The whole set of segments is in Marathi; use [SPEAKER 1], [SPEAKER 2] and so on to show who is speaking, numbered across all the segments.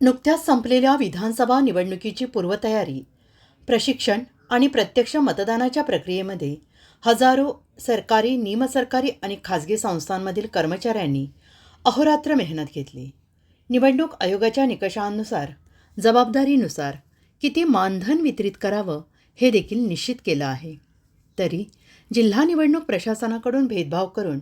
[SPEAKER 1] नुकत्याच संपलेल्या विधानसभा निवडणुकीची पूर्वतयारी प्रशिक्षण आणि प्रत्यक्ष मतदानाच्या प्रक्रियेमध्ये हजारो सरकारी निमसरकारी आणि खाजगी संस्थांमधील कर्मचाऱ्यांनी अहोरात्र मेहनत घेतली. निवडणूक आयोगाच्या निकषांनुसार जबाबदारीनुसार किती मानधन वितरित करावं हे देखील निश्चित केलं आहे. तरी जिल्हा निवडणूक प्रशासनाकडून भेदभाव करून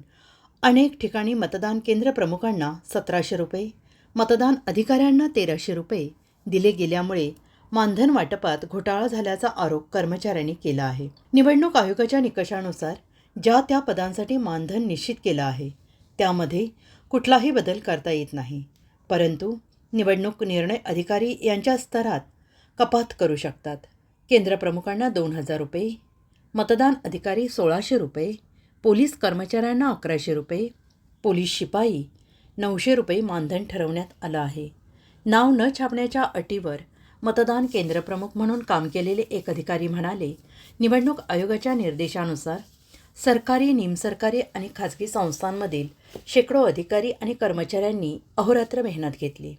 [SPEAKER 1] अनेक ठिकाणी मतदान केंद्र प्रमुखांना सतराशे रुपये मतदान अधिकाऱ्यांना तेराशे रुपये दिले गेल्यामुळे मानधन वाटपात घोटाळा झाल्याचा आरोप कर्मचाऱ्यांनी केला आहे. निवडणूक आयोगाच्या निकषानुसार ज्या त्या पदांसाठी मानधन निश्चित केलं आहे त्यामध्ये कुठलाही बदल करता येत नाही. परंतु निवडणूक निर्णय अधिकारी यांच्या स्तरात कपात करू शकतात. केंद्रप्रमुखांना दोन हजार रुपये मतदान अधिकारी सोळाशे रुपये पोलीस कर्मचाऱ्यांना अकराशे रुपये पोलीस शिपाई नऊशे रुपये मानधन ठरवण्यात आलं आहे. नाव न छापण्याच्या अटीवर मतदान केंद्रप्रमुख म्हणून काम केलेले एक अधिकारी म्हणाले निवडणूक आयोगाच्या निर्देशानुसार सरकारी निमसरकारी आणि खाजगी संस्थांमधील शेकडो अधिकारी आणि कर्मचाऱ्यांनी अहोरात्र मेहनत घेतली.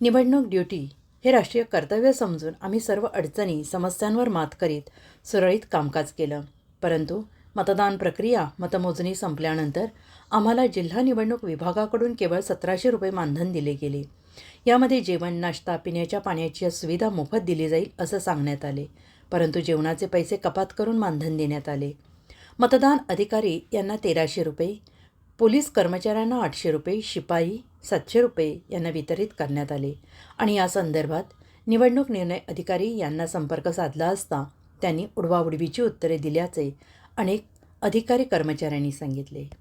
[SPEAKER 1] निवडणूक ड्युटी हे राष्ट्रीय कर्तव्य समजून आम्ही सर्व अडचणी समस्यांवर मात करीत सुरळीत कामकाज केलं. परंतु मतदान प्रक्रिया मतमोजणी संपल्यानंतर आम्हाला जिल्हा निवडणूक विभागाकडून केवळ सतराशे रुपये मानधन दिले गेले. यामध्ये जेवण नाश्ता पिण्याच्या पाण्याची सुविधा मोफत दिली जाईल असं सांगण्यात आले. परंतु जेवणाचे पैसे कपात करून मानधन देण्यात आले. मतदान अधिकारी यांना तेराशे रुपये पोलीस कर्मचाऱ्यांना आठशे रुपये शिपाई सातशे रुपये यांना वितरित करण्यात आले. आणि या संदर्भात निवडणूक निर्णय अधिकारी यांना संपर्क साधला असता त्यांनी उडवाउडवीची उत्तरे दिल्याचे अनेक अधिकारी कर्मचाऱ्यांनी सांगितले.